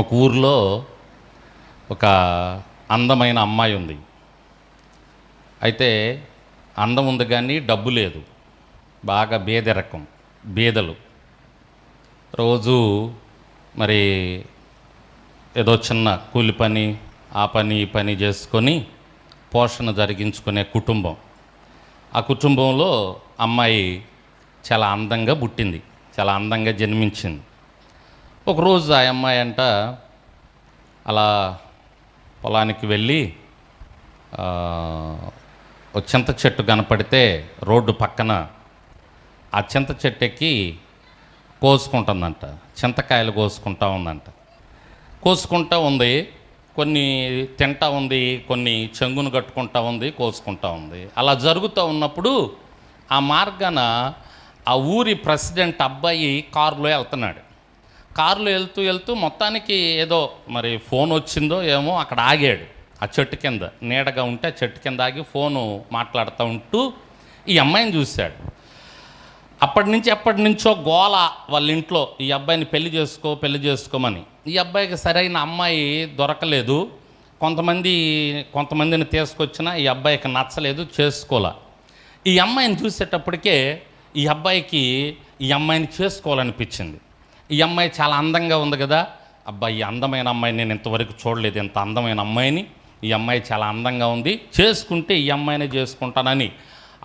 ఒక ఊర్లో ఒక అందమైన అమ్మాయి ఉంది. అయితే అందం ఉంది కానీ డబ్బు లేదు. బాగా బేదరకం బేదలు. రోజు మరి ఏదో చిన్న కూలి పని ఆ పని ఈ పని చేసుకొని పోషణ జరిగించుకునే కుటుంబం. ఆ కుటుంబంలో అమ్మాయి చాలా అందంగా పుట్టింది చాలా అందంగా జన్మించింది. ఒకరోజు ఆ అమ్మాయి అంట అలా పొలానికి వెళ్ళి ఒక చింత చెట్టు కనపడితే రోడ్డు పక్కన ఆ చింత చెట్టు ఎక్కి కోసుకుంటుందంట. చింతకాయలు కోసుకుంటా ఉందంట. కోసుకుంటా ఉంది కొన్ని తింటా ఉంది కొన్ని చెంగును కట్టుకుంటా ఉంది కోసుకుంటా ఉంది. అలా జరుగుతూ ఉన్నప్పుడు ఆ మార్గాన ఆ ఊరి ప్రెసిడెంట్ అబ్బాయి కారులో వెళ్తున్నాడు. కారులో వెళ్తూ వెళ్తూ మొత్తానికి ఏదో మరి ఫోన్ వచ్చిందో ఏమో అక్కడ ఆగాడు. ఆ చెట్టు కింద నీడగా ఉంటే ఆ చెట్టు కింద ఆగి ఫోను మాట్లాడుతూ ఉంటూ ఈ అమ్మాయిని చూశాడు. అప్పటి నుంచి ఎప్పటి నుంచో గోల వాళ్ళ ఇంట్లో ఈ అబ్బాయిని పెళ్ళి చేసుకో పెళ్ళి చేసుకోమని. ఈ అబ్బాయికి సరైన అమ్మాయి దొరకలేదు. కొంతమంది కొంతమందిని తీసుకొచ్చినా ఈ అబ్బాయికి నచ్చలేదు చేసుకోలే. ఈ అమ్మాయిని చూసేటప్పటికే ఈ అబ్బాయికి ఈ అమ్మాయిని చేసుకోవాలనిపించింది. ఈ అమ్మాయి చాలా అందంగా ఉంది కదా. అబ్బాయి ఈ అందమైన అమ్మాయిని నేను ఇంతవరకు చూడలేదు. ఇంత అందమైన అమ్మాయిని. ఈ అమ్మాయి చాలా అందంగా ఉంది. చేసుకుంటే ఈ అమ్మాయినే చేసుకుంటానని.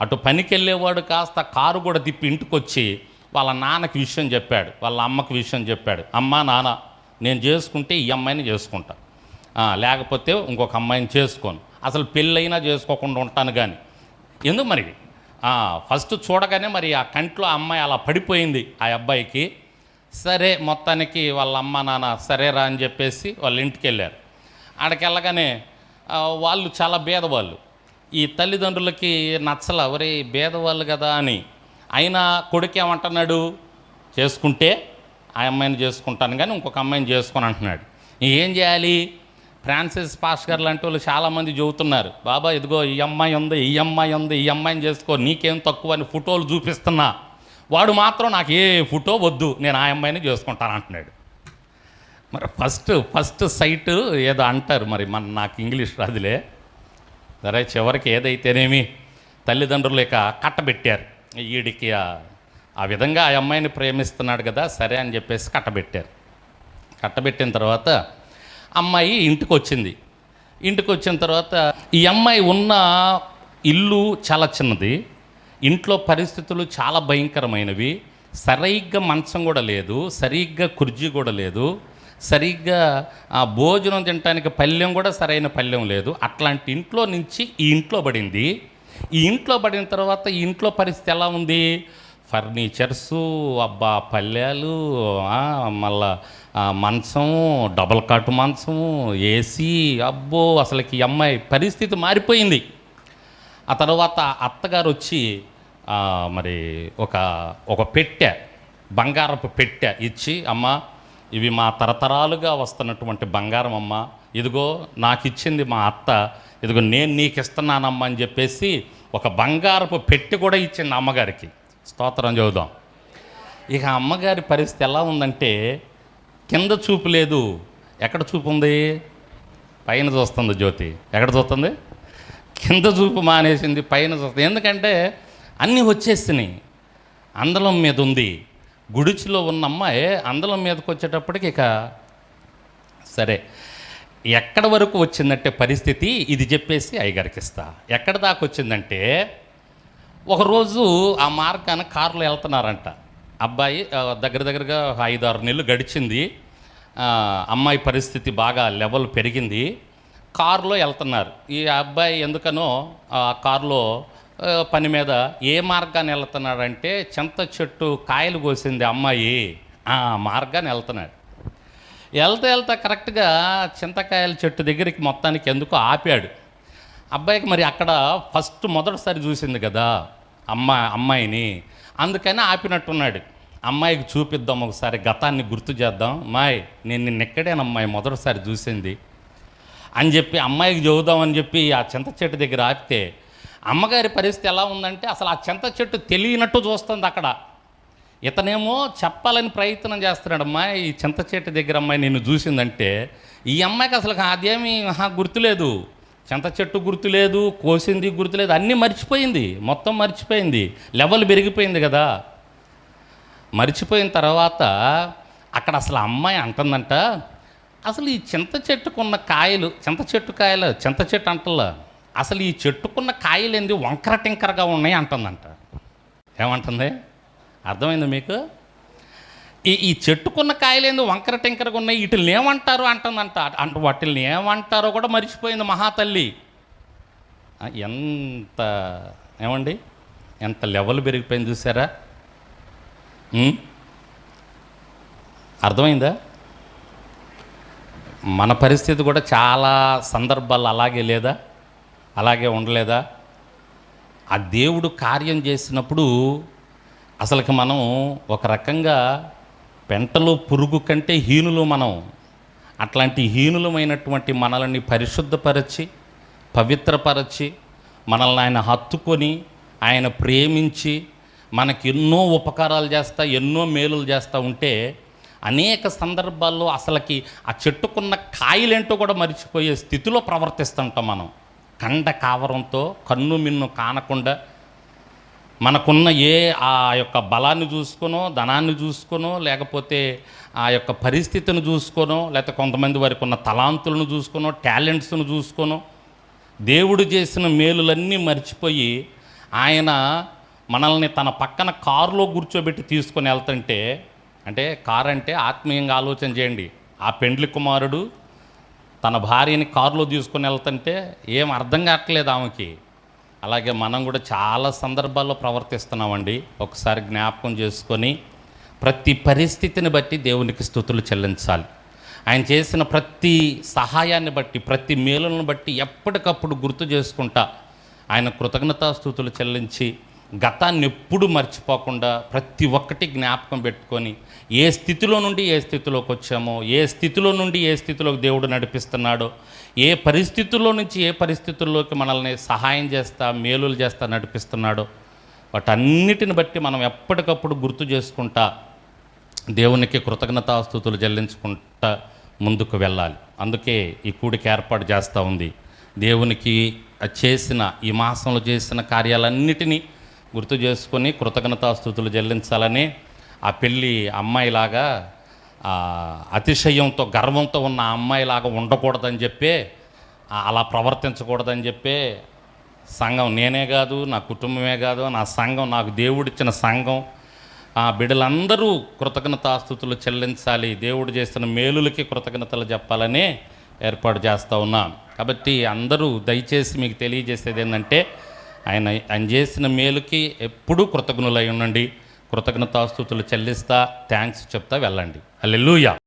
అటు పనికి వెళ్ళేవాడు కాస్త కారు కూడా తిప్పి ఇంటికి వచ్చి వాళ్ళ నాన్నకి విషయం చెప్పాడు. వాళ్ళ అమ్మకి విషయం చెప్పాడు. అమ్మ నాన్న నేను చేసుకుంటే ఈ అమ్మాయిని చేసుకుంటా. లేకపోతే ఇంకొక అమ్మాయిని చేసుకోను. అసలు పెళ్ళైనా చేసుకోకుండా ఉంటాను కానీ ఎందుకు మరి? ఫస్ట్ చూడగానే మరి ఆ కంట్లో ఆ అమ్మాయి అలా పడిపోయింది ఆ అబ్బాయికి. సరే మొత్తానికి వాళ్ళ అమ్మ నాన్న సరేరా అని చెప్పేసి వాళ్ళ ఇంటికి వెళ్ళారు ఆడికి వెళ్ళగానే వాళ్ళు చాలా భేదవాళ్ళు. ఈ తల్లిదండ్రులకి నచ్చల ఒరే భేదవాళ్ళు కదా అని. అయినా కొడుకు ఏమంటున్నాడు? చేసుకుంటే ఆ అమ్మాయిని చేసుకుంటాను కానీ ఇంకొక అమ్మాయిని చేసుకొని అంటున్నాడు. ఏం చేయాలి? ఫ్రాన్సిస్ పాస్కర్ లాంటి వాళ్ళు చాలామంది చెబుతున్నారు. బాబా ఇదిగో ఈ అమ్మాయి ఉంది ఈ అమ్మాయి ఉంది ఈ అమ్మాయిని చేసుకో నీకేం తక్కువ అని ఫోటోలు చూపిస్తున్నా. వాడు మాత్రం నాకు ఏ ఫోటో వద్దు నేను ఆ అమ్మాయిని చేసుకుంటాను అంటున్నాడు. మరి ఫస్ట్ ఫస్ట్ సైట్ ఏదో అంటారు మరి మన నాకు ఇంగ్లీష్ రాదులే. సరే చివరికి ఏదైతేనేమి తల్లిదండ్రులు ఇక కట్టబెట్టారు. ఈడికి ఆ- ఆ విధంగా ఆ అమ్మాయిని ప్రేమిస్తున్నాడు కదా సరే అని చెప్పేసి కట్టబెట్టారు. కట్టబెట్టిన తర్వాత అమ్మాయి ఇంటికి వచ్చింది ఇంటికి వచ్చిన తర్వాత ఈ అమ్మాయి ఉన్న ఇల్లు చాలా చిన్నది. ఇంట్లో పరిస్థితులు చాలా భయంకరమైనవి. సరిగ్గా మంచం కూడా లేదు. సరిగ్గా కుర్జీ కూడా లేదు. సరిగ్గా ఆ భోజనం తినడానికి పళ్ళెం కూడా సరైన పళ్ళెం లేదు. అట్లాంటి ఇంట్లో నుంచి ఈ ఇంట్లో పడింది. ఈ ఇంట్లో పడిన తర్వాత ఈ ఇంట్లో పరిస్థితి ఎలా ఉంది? ఫర్నిచర్సు అబ్బా పల్లెలు మళ్ళా ఆ, మంచం డబల్ కాటు మంచం ఏసీ అబ్బో అసలుకి అమ్మాయి పరిస్థితి మారిపోయింది. ఆ తర్వాత అత్తగారు వచ్చి మరి ఒక ఒక పెట్టె బంగారపు పెట్టె ఇచ్చి అమ్మ ఇవి మా తరతరాలుగా వస్తున్నటువంటి బంగారం అమ్మ ఇదిగో నాకు ఇచ్చింది మా అత్త ఇదిగో నేను నీకు ఇస్తున్నానమ్మా అని చెప్పేసి ఒక బంగారపు పెట్టి కూడా ఇచ్చింది అమ్మగారికి. స్తోత్రం చదువుదాం. ఇక అమ్మగారి పరిస్థితి ఎలా ఉందంటే కింద చూపు లేదు. ఎక్కడ చూపు ఉంది? పైన చూస్తుంది జ్యోతి. ఎక్కడ చూస్తుంది? కింద చూపు మానేసింది పైన చూస్తుంది. ఎందుకంటే అన్నీ వచ్చేసినాయి. అందలం మీద ఉంది గుడిచిలో ఉన్న అమ్మాయి అందలం మీదకి వచ్చేటప్పటికి ఇక సరే. ఎక్కడ వరకు వచ్చిందంటే పరిస్థితి ఇది చెప్పేసి అయ్యగారికి ఇస్తా. ఎక్కడ దాకా వచ్చిందంటే ఒకరోజు ఆ మార్గాన కారులో వెళ్తున్నారంట. అబ్బాయి దగ్గర దగ్గరగా ఐదు ఆరు నెలలు గడిచింది. అమ్మాయి పరిస్థితి బాగా లెవెల్ పెరిగింది. కారులో వెళ్తున్నారు. ఈ అబ్బాయి ఎందుకనో ఆ కారులో పని మీద ఏ మార్గాన్ని వెళ్తున్నాడంటే చింత చెట్టు కాయలు కోసింది అమ్మాయి. ఆ మార్గాన్ని వెళ్తున్నాడు. వెళ్తా వెళ్తా కరెక్ట్గా చింతకాయల చెట్టు దగ్గరికి మొత్తానికి ఎందుకో ఆపాడు. అబ్బాయికి మరి అక్కడ ఫస్ట్ మొదటిసారి చూసింది కదా అమ్మ అమ్మాయిని. అందుకని ఆపినట్టున్నాడు. అమ్మాయికి చూపిద్దాం ఒకసారి గతాన్ని గుర్తు చేద్దాం. మాయ్ నేను నిన్న ఎక్కడేనమ్మాయి మొదటిసారి చూసింది? అని చెప్పి అమ్మాయికి చెబుదామని చెప్పి ఆ చింత చెట్టు దగ్గర ఆపితే అమ్మగారి పరిస్థితి ఎలా ఉందంటే అసలు ఆ చింత చెట్టు తెలియనట్టు చూస్తుంది అక్కడ. ఇతనేమో చెప్పాలని ప్రయత్నం చేస్తున్నాడమ్మా ఈ చింత చెట్టు దగ్గర అమ్మాయి నేను చూసిందంటే ఈ అమ్మాయికి అసలు అదేమి గుర్తులేదు. చింత చెట్టు గుర్తులేదు కోసింది గుర్తులేదు అన్నీ మర్చిపోయింది మొత్తం మర్చిపోయింది లెవెల్ పెరిగిపోయింది కదా. మర్చిపోయిన తర్వాత అక్కడ అసలు అమ్మాయి అంటుందంట అసలు ఈ చింత చెట్టుకున్న కాయలు చింత చెట్టు కాయలు చింత చెట్టు అంటలా అసలు ఈ చెట్టుకున్న కాయలు ఏంది? వంకర టింకరగా ఉన్నాయి అంటుందంట. ఏమంటుంది? అర్థమైంది మీకు? ఈ ఈ చెట్టుకున్న కాయలేందు వంకర టింకరగా ఉన్నాయి. వీటిని ఏమంటారు అంటుందంట. అంటే వాటిని ఏమంటారో కూడా మర్చిపోయింది మహాతల్లి. ఎంత ఏమండి? ఎంత లెవెల్ పెరిగిపోయింది చూసారా? అర్థమైందా? మన పరిస్థితి కూడా చాలా సందర్భాలు అలాగే లేదా? అలాగే ఉండలేదా? ఆ దేవుడు కార్యం చేసినప్పుడు అసలుకి మనం ఒక రకంగా పెంటలో పురుగు కంటే హీనులు మనం. అట్లాంటి హీనులమైనటువంటి మనల్ని పరిశుద్ధపరచి పవిత్రపరచి మనల్ని ఆయన హత్తుకొని ఆయన ప్రేమించి మనకి ఎన్నో ఉపకారాలు చేస్తా ఎన్నో మేలులు చేస్తూ ఉంటే అనేక సందర్భాల్లో అసలుకి ఆ చెట్టుకున్న కాయలేంటో కూడా మర్చిపోయే స్థితిలో ప్రవర్తిస్తుంటాం మనం. కండ కావరంతో కన్ను మిన్ను కానకుండా మనకున్న ఏ ఆ యొక్క బలాన్ని చూసుకునో ధనాన్ని చూసుకునో లేకపోతే ఆ యొక్క పరిస్థితిని చూసుకునో లేకపోతే కొంతమంది వారికి ఉన్న తలాంతులను చూసుకునో టాలెంట్స్ను చూసుకునో దేవుడు చేసిన మేలులన్నీ మర్చిపోయి ఆయన మనల్ని తన పక్కన కారులో కూర్చోబెట్టి తీసుకొని వెళ్తుంటే అంటే కారు అంటే ఆత్మీయంగా ఆలోచన చేయండి. ఆ పెండ్లి కుమారుడు తన భార్యని కారులో తీసుకొని వెళ్తుంటే ఏం అర్థం కావట్లేదు ఆమెకి. అలాగే మనం కూడా చాలా సందర్భాల్లో ప్రవర్తిస్తున్నామండి. ఒకసారి జ్ఞాపకం చేసుకొని ప్రతి పరిస్థితిని బట్టి దేవునికి స్థుతులు చెల్లించాలి. ఆయన చేసిన ప్రతి సహాయాన్ని బట్టి ప్రతి మేలులను బట్టి ఎప్పటికప్పుడు గుర్తు చేసుకుంటా ఆయన కృతజ్ఞతాస్థుతులు చెల్లించి గతాన్ని ఎప్పుడు మర్చిపోకుండా ప్రతి ఒక్కటి జ్ఞాపకం పెట్టుకొని ఏ స్థితిలో నుండి ఏ స్థితిలోకి వచ్చామో ఏ స్థితిలో నుండి ఏ స్థితిలోకి దేవుడు నడిపిస్తున్నాడో ఏ పరిస్థితుల్లో నుంచి ఏ పరిస్థితుల్లోకి మనల్ని సహాయం చేస్తా మేలులు చేస్తా నడిపిస్తున్నాడో వాటన్నిటిని బట్టి మనం ఎప్పటికప్పుడు గుర్తు చేసుకుంటా దేవునికి కృతజ్ఞతాస్థుతులు చెల్లించుకుంటా ముందుకు వెళ్ళాలి. అందుకే ఈ కూడికి ఏర్పాటు చేస్తూ ఉంది. దేవునికి చేసిన ఈ మాసంలో చేసిన కార్యాలన్నిటినీ గుర్తు చేసుకొని కృతజ్ఞతాస్థుతులు చెల్లించాలని ఆ పెళ్ళి అమ్మాయిలాగా అతిశయంతో గర్వంతో ఉన్న అమ్మాయిలాగా ఉండకూడదని చెప్పే అలా ప్రవర్తించకూడదని చెప్పే సంఘం నేనే కాదు నా కుటుంబమే కాదు నా సంఘం నాకు దేవుడిచ్చిన సంఘం. ఆ బిడ్డలందరూ కృతజ్ఞతాస్థుతులు చెల్లించాలి దేవుడు చేస్తున్న మేలులకి కృతజ్ఞతలు చెప్పాలని ఏర్పాటు చేస్తూ ఉన్నాం కాబట్టి అందరూ దయచేసి మీకు తెలియజేసేది ఏంటంటే ఆయన ఆయన చేసిన మేలుకి ఎప్పుడూ కృతజ్ఞులై ఉండండి. కృతజ్ఞతాస్తుతులు చెల్లిస్తా థ్యాంక్స్ చెప్తా వెళ్ళండి. అల్లెలుయా